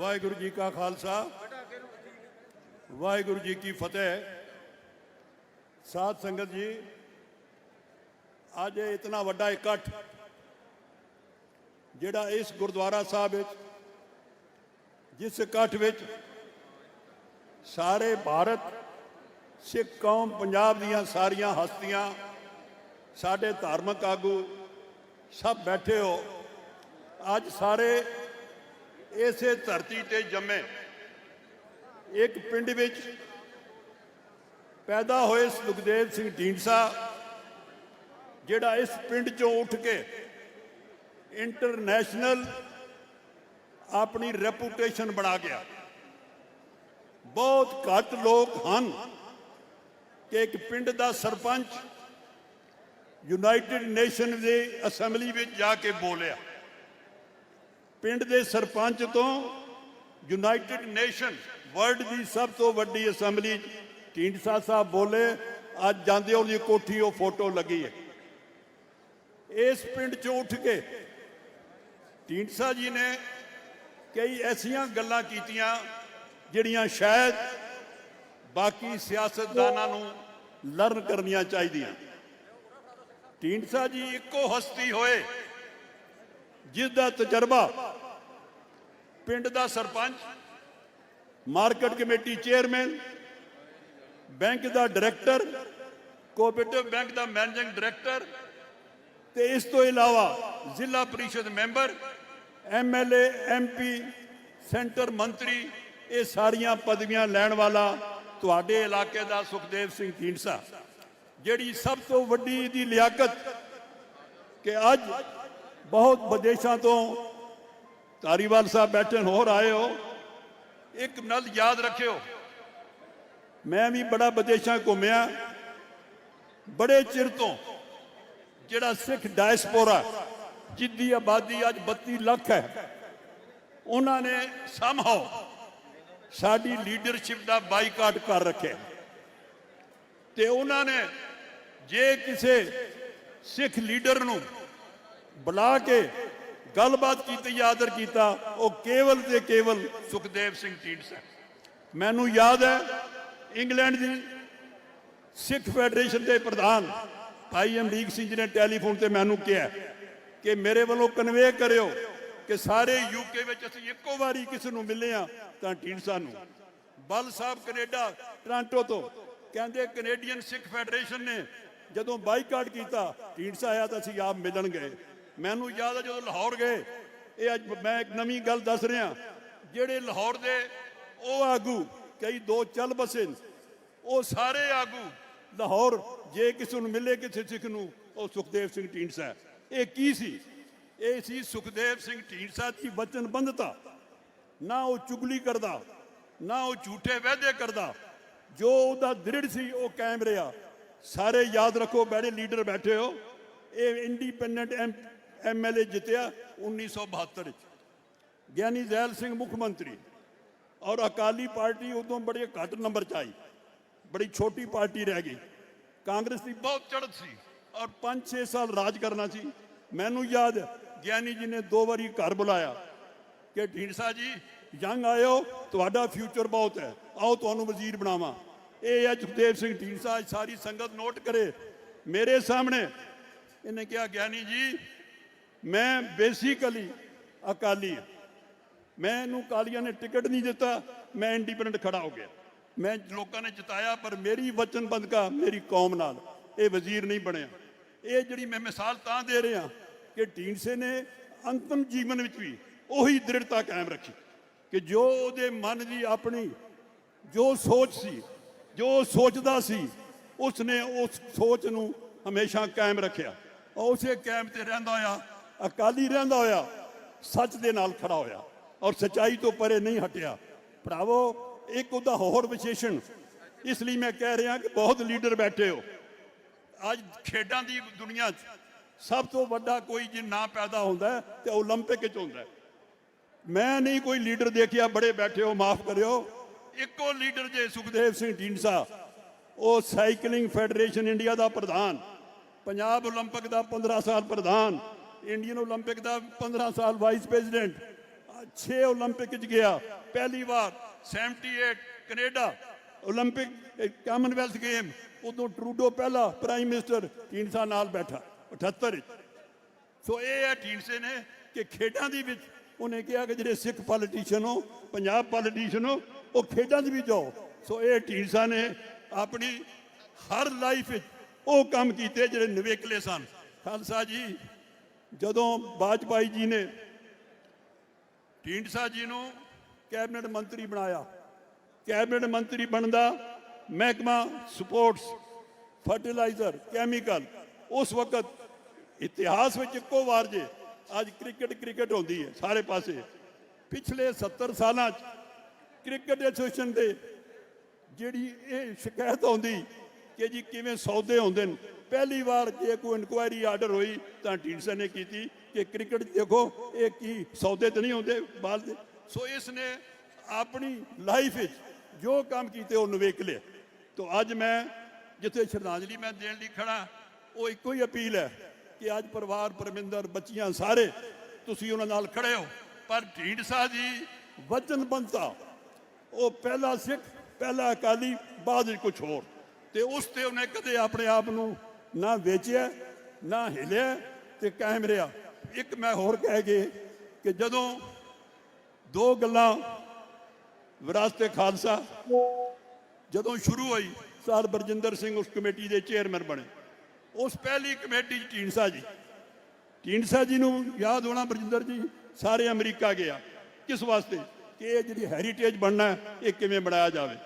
ਵਾਹਿਗੁਰੂ ਜੀ ਕਾ ਖਾਲਸਾ। ਵਾਹਿਗੁਰੂ ਜੀ ਕੀ ਫਤਿਹ। ਸਾਧ ਸੰਗਤ ਜੀ, ਅੱਜ ਇਹ ਇਤਨਾ ਵੱਡਾ ਇਕੱਠ, ਜਿਹੜਾ ਇਸ ਗੁਰਦੁਆਰਾ ਸਾਹਿਬ ਵਿੱਚ, ਜਿਸ ਇਕੱਠ ਵਿੱਚ ਸਾਰੇ ਭਾਰਤ, ਸਿੱਖ ਕੌਮ, ਪੰਜਾਬ ਦੀਆਂ ਸਾਰੀਆਂ ਹਸਤੀਆਂ, ਸਾਡੇ ਧਾਰਮਿਕ ਆਗੂ ਸਭ ਬੈਠੇ ਹੋ। ਅੱਜ ਸਾਰੇ ਇਸੇ ਧਰਤੀ ਤੇ ਜੰਮੇ। ਇੱਕ ਪਿੰਡ ਵਿੱਚ ਪੈਦਾ ਹੋਏ ਸੁਖਦੇਵ ਸਿੰਘ ਢੀਂਡਸਾ, ਜਿਹੜਾ ਇਸ ਪਿੰਡ ਚੋਂ ਉੱਠ ਕੇ ਇੰਟਰਨੈਸ਼ਨਲ ਆਪਣੀ ਰੈਪੂਟੇਸ਼ਨ ਬਣਾ ਗਿਆ। ਬਹੁਤ ਘੱਟ ਲੋਕ ਹਨ ਕਿ ਇੱਕ ਪਿੰਡ ਦਾ ਸਰਪੰਚ ਯੂਨਾਈਟਿਡ ਨੇਸ਼ਨ ਦੀ ਅਸੈਂਬਲੀ ਵਿੱਚ ਜਾ ਕੇ ਬੋਲਿਆ। ਪਿੰਡ ਦੇ ਸਰਪੰਚ ਤੋਂ ਯੂਨਾਈਟਿਡ ਨੇਸ਼ਨ ਵਰਲਡ ਦੀ ਸਭ ਤੋਂ ਵੱਡੀ ਅਸੈਂਬਲੀ ਢੀਂਡਸਾ ਸਾਹਿਬ ਬੋਲੇ, ਅੱਜ ਜਾਂਦੇ ਉਹਦੀ ਕੋਠੀ ਉਹ ਫੋਟੋ ਲੱਗੀ ਹੈ। ਇਸ ਪਿੰਡ 'ਚੋਂ ਉੱਠ ਕੇ ਢੀਂਡਸਾ ਜੀ ਨੇ ਕਈ ਐਸੀਆਂ ਗੱਲਾਂ ਕੀਤੀਆਂ ਜਿਹੜੀਆਂ ਸ਼ਾਇਦ ਬਾਕੀ ਸਿਆਸਤਦਾਨਾਂ ਨੂੰ ਲਰਨ ਕਰਨੀਆਂ ਚਾਹੀਦੀਆਂ। ਢੀਂਡਸਾ ਜੀ ਇੱਕੋ ਹਸਤੀ ਹੋਏ, ਜਿਸ ਦਾ ਤਜਰਬਾ ਪਿੰਡ ਦਾ sarpanch, market committee chairman, bank ਦਾ ਡਾਇਰੈਕਟਰ, ਕੋਆਪਰੇਟਿਵ ਬੈਂਕ ਦਾ ਮੈਨੇਜਿੰਗ ਡਾਇਰੈਕਟਰ ਤੇ ਇਸ ਤੋਂ ਇਲਾਵਾ ਜ਼ਿਲ੍ਹਾ ਪਰਿਸ਼ਦ ਮੈਂਬਰ, ਐਮਐਲਏ, ਐਮਪੀ, ਸੈਂਟਰ ਮੰਤਰੀ, ਇਹ ਸਾਰੀਆਂ ਪਦਵੀਆਂ ਲੈਣ ਵਾਲਾ ਤੁਹਾਡੇ ਇਲਾਕੇ ਦਾ ਸੁਖਦੇਵ ਸਿੰਘ ਢੀਂਡਸਾ, ਜਿਹੜੀ ਸਭ ਤੋਂ ਵੱਡੀ ਇਹਦੀ ਲਿਆਕਤ ਕਿ ਅੱਜ ਬਹੁਤ ਵਿਦੇਸ਼ਾਂ ਤੋਂ ਧਾਰੀਵਾਲ ਸਾਹਿਬ ਬੈਠੇ ਹੋਰ ਆਏ ਹੋ। ਇੱਕ ਨਾਲ ਯਾਦ ਰੱਖਿਓ। ਮੈਂ ਵੀ ਬੜਾ ਵਿਦੇਸ਼ਾਂ ਘੁੰਮਿਆ। ਬੜੇ ਚਿਰ ਤੋਂ ਜਿਹੜਾ ਸਿੱਖ ਡਾਇਸਪੋਰਾ, ਜਿੱਦੀ ਆਬਾਦੀ ਅੱਜ 32 ਲੱਖ ਹੈ, ਉਹਨਾਂ ਨੇ ਸਮਹਾਉ ਸਾਡੀ ਲੀਡਰਸ਼ਿਪ ਦਾ ਬਾਈਕਾਟ ਕਰ ਰੱਖਿਆ। ਤੇ ਉਹਨਾਂ ਨੇ ਜੇ ਕਿਸੇ ਸਿੱਖ ਲੀਡਰ ਨੂੰ ਬੁਲਾ ਕੇ ਗੱਲਬਾਤ ਕੀਤੀ ਆਦਰ ਕੀਤਾ ਉਹ ਕੇਵਲ ਤੇ ਕੇਵਲ ਸੁਖਦੇਵ ਸਿੰਘ ਢੀਂਡਸਾ। ਮੈਨੂੰ ਯਾਦ ਹੈ ਇੰਗਲੈਂਡ ਦੀ ਸਿੱਖ ਫੈਡਰੇਸ਼ਨ ਦੇ ਪ੍ਰਧਾਨ ਭਾਈ ਅਮਰੀਕ ਸਿੰਘ ਜੀ ਨੇ ਟੈਲੀਫੋਨ ਤੇ ਮੈਨੂੰ ਕਿਹਾ ਕਿ ਮੇਰੇ ਵੱਲੋਂ ਕਨਵੇ ਕਰਿਓ ਕਿ ਸਾਰੇ ਯੂਕੇ ਵਿੱਚ ਅਸੀਂ ਇੱਕੋ ਵਾਰੀ ਕਿਸੇ ਨੂੰ ਮਿਲੇ ਆ ਤਾਂ ਢੀਂਡਸਾ ਨੂੰ। ਬਲ ਸਾਹਿਬ ਕੈਨੇਡਾ ਟ੍ਰਾਂਟੋ ਤੋਂ। ਕਹਿੰਦੇ ਕੈਨੇਡੀਅਨ ਸਿੱਖ ਫੈਡਰੇਸ਼ਨ ਨੇ ਜਦੋਂ ਬਾਈਕਾਟ ਕੀਤਾ ਢੀਂਡਸਾ ਆਇਆ ਤਾਂ ਅਸੀਂ ਆਪ ਮਿਲਣ ਗਏ। ਮੈਨੂੰ ਯਾਦ ਹੈ ਜਦੋਂ ਲਾਹੌਰ ਗਏ, ਇਹ ਅੱਜ ਮੈਂ ਇੱਕ ਨਵੀਂ ਗੱਲ ਦੱਸ ਰਿਹਾ। ਜਿਹੜੇ ਲਾਹੌਰ ਦੇ ਉਹ ਆਗੂ, ਕਈ ਦੋ ਚੱਲ ਬਸੇ ਉਹ ਸਾਰੇ ਆਗੂ ਲਾਹੌਰ, ਜੇ ਕਿਸੇ ਨੂੰ ਮਿਲੇ ਕਿਸੇ ਸਿੱਖ ਨੂੰ, ਉਹ ਸੁਖਦੇਵ ਸਿੰਘ ਢੀਂਡਸਾ ਇਹ ਕੀ ਸੀ? ਇਹ ਸੀ ਸੁਖਦੇਵ ਸਿੰਘ ਢੀਂਡਸਾ ਦੀ ਵਚਨਬੰਧਤਾ। ਨਾ ਉਹ ਚੁਗਲੀ ਕਰਦਾ, ਨਾ ਉਹ ਝੂਠੇ ਵਾਅਦੇ ਕਰਦਾ। ਜੋ ਉਹਦਾ ਦ੍ਰਿੜ ਸੀ, ਉਹ ਕਾਇਮ ਰਿਹਾ। ਸਾਰੇ ਯਾਦ ਰੱਖੋ ਬੜੇ ਲੀਡਰ ਬੈਠੇ ਹੋ। ਇਹ ਇੰਡੀਪੈਂਡੈਂਟ ਐਮਐਲਏ ਜਿੱਤਿਆ 1972 ਵਿੱਚ। ਗਿਆਨੀ ਜ਼ੈਲ ਸਿੰਘ ਮੁੱਖ ਮੰਤਰੀ। ਔਰ ਅਕਾਲੀ ਪਾਰਟੀ ਉਦੋਂ ਬੜੇ ਘੱਟ ਨੰਬਰ ਚ ਆਈ। ਬੜੀ ਛੋਟੀ ਪਾਰਟੀ ਰਹਿ ਗਈ। ਕਾਂਗਰਸ ਦੀ ਬਹੁਤ ਚੜ੍ਹਤ ਸੀ। ਔਰ 5-6 ਸਾਲ ਰਾਜ ਕਰਨਾ ਸੀ। ਮੈਨੂੰ ਯਾਦ ਗਿਆਨੀ ਜੀ ਨੇ ਦੋ ਵਾਰੀ ਘਰ ਬੁਲਾਇਆ ਕਿ ਢੀਂਡਸਾ ਜੀ, ਯੰਗ ਆਇਓ, ਤੁਹਾਡਾ ਫਿਊਚਰ ਬਹੁਤ ਹੈ। ਆਓ, ਤੁਹਾਨੂੰ ਵਜ਼ੀਰ ਬਣਾਵਾਂ। ਇਹ ਹੈ ਜਗਦੇਵ ਸਿੰਘ ਢੀਂਡਸਾ ਸਾਰੀ ਸੰਗਤ ਨੋਟ ਕਰੇ। ਮੇਰੇ ਸਾਹਮਣੇ ਇਹਨੇ ਕਿਹਾ, ਗਿਆਨੀ ਜੀ ਮੈਂ ਬੇਸਿਕਲੀ ਅਕਾਲੀ ਹਾਂ। ਮੈਂ ਇਹਨੂੰ ਕਾਲੀਆਂ ਨੇ ਟਿਕਟ ਨਹੀਂ ਦਿੱਤਾ, ਮੈਂ ਇੰਡੀਪੈਂਡੈਂਟ ਖੜਾ ਹੋ ਗਿਆ। ਮੈਂ ਲੋਕਾਂ ਨੇ ਜਿਤਾਇਆ, ਪਰ ਮੇਰੀ ਵਚਨਬੰਧਤਾ ਮੇਰੀ ਕੌਮ ਨਾਲ ਇਹ ਵਜ਼ੀਰ ਨਹੀਂ ਬਣਿਆ। ਇਹ ਜਿਹੜੀ ਮੈਂ ਮਿਸਾਲ ਤਾਂ ਦੇ ਰਿਹਾ ਕਿ ਢੀਂਡਸੇ ਨੇ ਅੰਤਮ ਜੀਵਨ ਵਿੱਚ ਵੀ ਉਹੀ ਦ੍ਰਿੜਤਾ ਕਾਇਮ ਰੱਖੀ ਕਿ ਜੋ ਉਹਦੇ ਮਨ ਦੀ ਆਪਣੀ ਜੋ ਸੋਚ ਸੀ, ਜੋ ਸੋਚਦਾ ਸੀ, ਉਸਨੇ ਉਸ ਸੋਚ ਨੂੰ ਹਮੇਸ਼ਾ ਕਾਇਮ ਰੱਖਿਆ। ਉਸੇ ਕਾਇਮ ਤੇ ਰਹਿੰਦਾ ਹੋਇਆ ਅਕਾਲੀ ਰਹਿੰਦਾ ਹੋਇਆ ਸੱਚ ਦੇ ਨਾਲ ਖੜਾ ਹੋਇਆ ਔਰ ਸਚਾਈ ਤੋਂ ਪਰੇ ਨਹੀਂ ਹਟਿਆ ਭਰਾਵੋ ਇੱਕ ਉਹਦਾ ਹੋਰ ਵਿਸ਼ੇਸ਼ਣ ਇਸ ਲਈ ਮੈਂ ਕਹਿ ਰਿਹਾ ਕਿ ਬਹੁਤ ਲੀਡਰ ਬੈਠੇ ਹੋ ਅੱਜ ਖੇਡਾਂ ਦੀ ਦੁਨੀਆ 'ਚ ਸਭ ਤੋਂ ਵੱਡਾ ਕੋਈ ਜੇ ਨਾ ਪੈਦਾ ਹੁੰਦਾ ਹੈ ਤੇ 올림픽 'ਚ ਹੁੰਦਾ ਹੈ। ਮੈਂ ਨਹੀਂ ਕੋਈ ਲੀਡਰ ਦੇਖਿਆ ਬੜੇ ਬੈਠੇ ਹੋ ਮਾਫ ਕਰਿਓ ਇੱਕੋ ਲੀਡਰ ਜੇ ਸੁਖਦੇਵ ਸਿੰਘ ਢੀਂਡਸਾ ਉਹ ਸਾਈਕਲਿੰਗ ਫੈਡਰੇਸ਼ਨ ਇੰਡੀਆ ਦਾ ਪ੍ਰਧਾਨ ਪੰਜਾਬ 올림픽 ਦਾ 15 ਸਾਲ ਪ੍ਰਧਾਨ ਇੰਡੀਅਨ 올림픽 ਦਾ 15 ਸਾਲ ਵਾਈਸ ਪ੍ਰੈਜ਼ੀਡੈਂਟ 6 올림픽 ਚ ਗਿਆ ਪਹਿਲੀ ਵਾਰ 78 ਕੈਨੇਡਾ 올림픽 ਕਾਮਨਵੈਲਥ ਗੇਮ ਉਦੋਂ ਟਰੂਡੋ ਪਹਿਲਾ ਪ੍ਰਾਈਮ ਮਿਨਿਸਟਰ ਢੀਂਡਸਾ ਨਾਲ ਬੈਠਾ 78 ਵਿੱਚ ਸੋ ਇਹ ਹੈ ਢੀਂਡਸੇ ਨੇ ਕਿ ਖੇਡਾਂ ਦੇ ਵਿੱਚ ਉਹਨੇ ਕਿਹਾ ਕਿ ਜਿਹੜੇ ਸਿੱਖ ਪੋਲੀਟੀਸ਼ੀਅਨ ਹੋ ਪੰਜਾਬ ਪੋਲੀਟੀਸ਼ੀਅਨ ਹੋ ਉਹ ਖੇਡਾਂ ਦੇ ਵਿੱਚ ਜਾਓ ਸੋ ਇਹ ਢੀਂਡਸਾ ਨੇ ਆਪਣੀ ਹਰ ਲਾਈਫ ਵਿੱਚ ਉਹ ਕੰਮ ਕੀਤੇ ਜਿਹੜੇ ਨਿਵੇਕਲੇ ਸਨ ਖਾਲਸਾ ਜੀ ਜਦੋਂ ਬਾਜਪਾਈ ਜੀ ਨੇ ਢੀਂਡਸਾ ਜੀ ਨੂੰ ਕੈਬਨਿਟ ਮੰਤਰੀ ਬਣਾਇਆ। ਕੈਬਨਿਟ ਮੰਤਰੀ ਬਣਦਾ ਮਹਿਕਮਾ ਸਪੋਰਟਸ ਫਰਟੀਲਾਈਜ਼ਰ ਕੈਮੀਕਲ ਉਸ ਵਕਤ ਇਤਿਹਾਸ ਵਿੱਚ ਇੱਕੋ ਵਾਰ ਜੇ ਅੱਜ ਕ੍ਰਿਕਟ ਕ੍ਰਿਕਟ ਹੁੰਦੀ ਹੈ ਸਾਰੇ ਪਾਸੇ। ਪਿਛਲੇ 70 ਸਾਲਾਂ 'ਚ ਕ੍ਰਿਕਟ ਐਸੋਸੀਏਸ਼ਨ ਦੇ ਜਿਹੜੀ ਇਹ ਸ਼ਿਕਾਇਤ ਆਉਂਦੀ ਕਿ ਜੀ ਕਿਵੇਂ ਸੌਦੇ ਹੁੰਦੇ ਨੇ? ਪਹਿਲੀ ਵਾਰ ਜੇ ਕੋਈ ਇਨਕੁਆਇਰੀ ਆਰਡਰ ਹੋਈ ਤਾਂ ਢੀਂਡਸਾ ਨੇ ਕੀਤੀ ਕਿ ਕ੍ਰਿਕਟ ਦੇਖੋ, ਇਹ ਕੀ ਸੌਦੇ 'ਤੇ ਨਹੀਂ ਹੁੰਦੇ ਬਾਲ ਦੇ। ਸੋ ਇਸ ਨੇ ਆਪਣੀ ਲਾਈਫ ਵਿੱਚ ਜੋ ਕੰਮ ਕੀਤੇ ਉਹ ਨਵੇਕ ਲਿਆ। ਤੋ ਅੱਜ ਮੈਂ ਜਿੱਥੇ ਸ਼ਰਧਾਂਜਲੀ ਮੈਂ ਦੇਣ ਲਈ ਖੜਾ, ਉਹ ਇੱਕੋ ਹੀ ਅਪੀਲ ਹੈ ਕਿ ਅੱਜ ਪਰਿਵਾਰ, ਪਰਮਿੰਦਰ, ਬੱਚੀਆਂ ਸਾਰੇ ਤੁਸੀਂ ਉਹਨਾਂ ਨਾਲ ਖੜੇ ਹੋ। ਪਰ ਢੀਂਡਸਾ ਜੀ ਵਚਨਬੰਧਤਾ, ਉਹ ਪਹਿਲਾ ਸਿੱਖ, ਪਹਿਲਾ ਅਕਾਲੀ, ਬਾਅਦ ਵਿੱਚ ਕੁਝ ਹੋਰ। ਤੇ ਉਸ ਤੇ ਉਹਨੇ ਕਦੇ ਆਪਣੇ ਆਪ ਨੂੰ ਨਾ ਵੇਚਿਆ, ਨਾ ਹਿਲਿਆ ਤੇ ਕਾਇਮ ਰਿਹਾ। ਇੱਕ ਮੈਂ ਹੋਰ ਕਹਿ ਗਏ ਕਿ ਜਦੋਂ ਦੋ ਗੱਲਾਂ ਵਿਰਾਸਤ ਖਾਲਸਾ, ਜਦੋਂ ਸ਼ੁਰੂ ਹੋਈ, ਸਰ ਬਰਜਿੰਦਰ ਸਿੰਘ ਉਸ ਕਮੇਟੀ ਦੇ ਚੇਅਰਮੈਨ ਬਣੇ। ਉਸ ਪਹਿਲੀ ਕਮੇਟੀ 'ਚ ਢੀਂਡਸਾ ਜੀ। ਢੀਂਡਸਾ ਜੀ ਨੂੰ ਯਾਦ ਹੋਣਾ ਬਰਜਿੰਦਰ ਜੀ, ਸਾਰੇ ਅਮਰੀਕਾ ਗਿਆ। ਕਿਸ ਵਾਸਤੇ? ਕਿ ਇਹ ਜਿਹੜੀ ਹੈਰੀਟੇਜ ਬਣਨਾ, ਇਹ ਕਿਵੇਂ ਬਣਾਇਆ ਜਾਵੇ?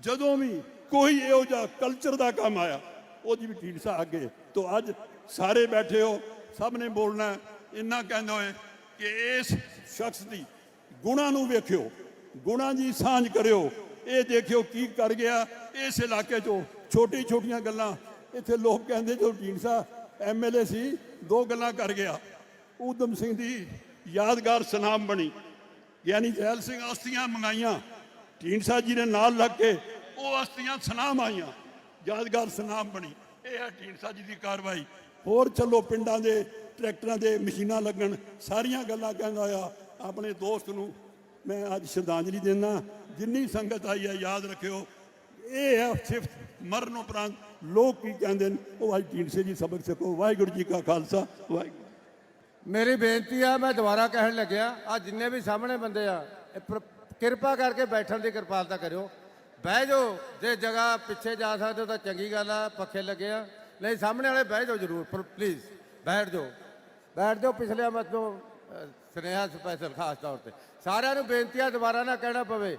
ਜਦੋਂ ਵੀ ਕੋਈ ਇਹੋ ਜਿਹਾ ਕਲਚਰ ਦਾ ਕੰਮ ਆਇਆ। ਉਹਦੀ ਵੀ ਢੀਂਡਸਾ ਅੱਗੇ। ਤੋਂ ਅੱਜ ਸਾਰੇ ਬੈਠੇ ਹੋ, ਸਭ ਨੇ ਬੋਲਣਾ ਇੰਨਾ ਕਹਿੰਦੇ ਹੋਏ ਕਿ ਇਸ ਸ਼ਖਸ ਦੀ ਗੁਣਾਂ ਨੂੰ ਵੇਖਿਓ, ਗੁਣਾਂ ਦੀ ਸਾਂਝ ਕਰਿਓ। ਇਹ ਦੇਖਿਓ ਕੀ ਕਰ ਗਿਆ। ਇਸ ਇਲਾਕੇ 'ਚੋਂ ਛੋਟੀ ਛੋਟੀਆਂ ਗੱਲਾਂ। ਇੱਥੇ ਲੋਕ ਕਹਿੰਦੇ ਜੋ ਢੀਂਡਸਾ ਐਮਐਲਏ ਸੀ, ਦੋ ਗੱਲਾਂ ਕਰ ਗਿਆ। ਊਧਮ ਸਿੰਘ ਦੀ ਯਾਦਗਾਰ ਸਨਾਮ ਬਣੀ। ਯਾਨੀ ਜੈਲ ਸਿੰਘ ਅਸਤੀਆਂ ਮੰਗਾਈਆਂ। ਢੀਂਡਸਾ ਜੀ ਨੇ ਨਾਲ ਲੱਗ ਕੇ ਉਹ ਅਸਤੀਆਂ ਸਨਾਮ ਆਈਆਂ। ਯਾਦਗਾਰ ਸਨਾਮ ਬਣੀ। ਇਹ ਹੈ ਢੀਂਡਸਾ ਜੀ ਦੀ ਕਾਰਵਾਈ। ਹੋਰ ਚੱਲੋ ਪਿੰਡਾਂ ਦੇ, ਟਰੈਕਟਰਾਂ ਦੇ ਮਸ਼ੀਨਾਂ ਲੱਗਣ। ਸਾਰੀਆਂ ਗੱਲਾਂ ਕਹਿੰਦਾ ਆ ਆਪਣੇ ਦੋਸਤ ਨੂੰ ਮੈਂ ਅੱਜ ਸ਼ਰਧਾਂਜਲੀ ਦਿੰਦਾ। ਜਿੰਨੀ ਸੰਗਤ ਆਈ ਹੈ, ਯਾਦ ਰੱਖਿਓ। ਇਹ ਹੈ ਸਿਫਤ ਮਰਨ ਉਪਰੰਤ। ਲੋਕ ਕੀ ਕਹਿੰਦੇ ਨੇ? ਉਹ ਅੱਜ ਢੀਂਡਸੇ ਜੀ ਸਬਕ ਸਿੱਖੋ। ਵਾਹਿਗੁਰੂ ਜੀ ਕਾ ਖਾਲਸਾ। ਵਾਹਿਗੁਰੂ। ਮੇਰੀ ਬੇਨਤੀ ਆ, ਮੈਂ ਦੁਬਾਰਾ ਕਹਿਣ ਲੱਗਿਆ ਆ ਜਿੰਨੇ ਵੀ ਸਾਹਮਣੇ ਬੰਦੇ ਆ ਕਿਰਪਾ ਕਰਕੇ ਬੈਠਣ ਦੀ ਕਿਰਪਾਲਤਾ ਕਰਿਓ। ਬਹਿ ਜਾਓ, ਜੇ ਜਗ੍ਹਾ ਪਿੱਛੇ ਜਾ ਸਕਦੇ ਹੋ ਤਾਂ ਚੰਗੀ ਗੱਲ ਆ, ਪੱਖੇ ਲੱਗੇ ਆ। ਨਹੀਂ, ਸਾਹਮਣੇ ਵਾਲੇ ਬਹਿ ਜਾਓ ਜਰੂਰ ਪਲੀਜ਼ ਬੈਠ ਜਾਓ। ਬੈਠ ਜਾਓ, ਪਿਛਲੇ ਮਤ ਤੋਂ ਸੁਨੇਹਾ ਸਪੈਸ਼ਲ ਖਾਸ ਤੌਰ ਤੇ। ਸਾਰਿਆਂ ਨੂੰ ਬੇਨਤੀ ਆ ਦੁਬਾਰਾ ਨਾ ਕਹਿਣਾ ਪਵੇ।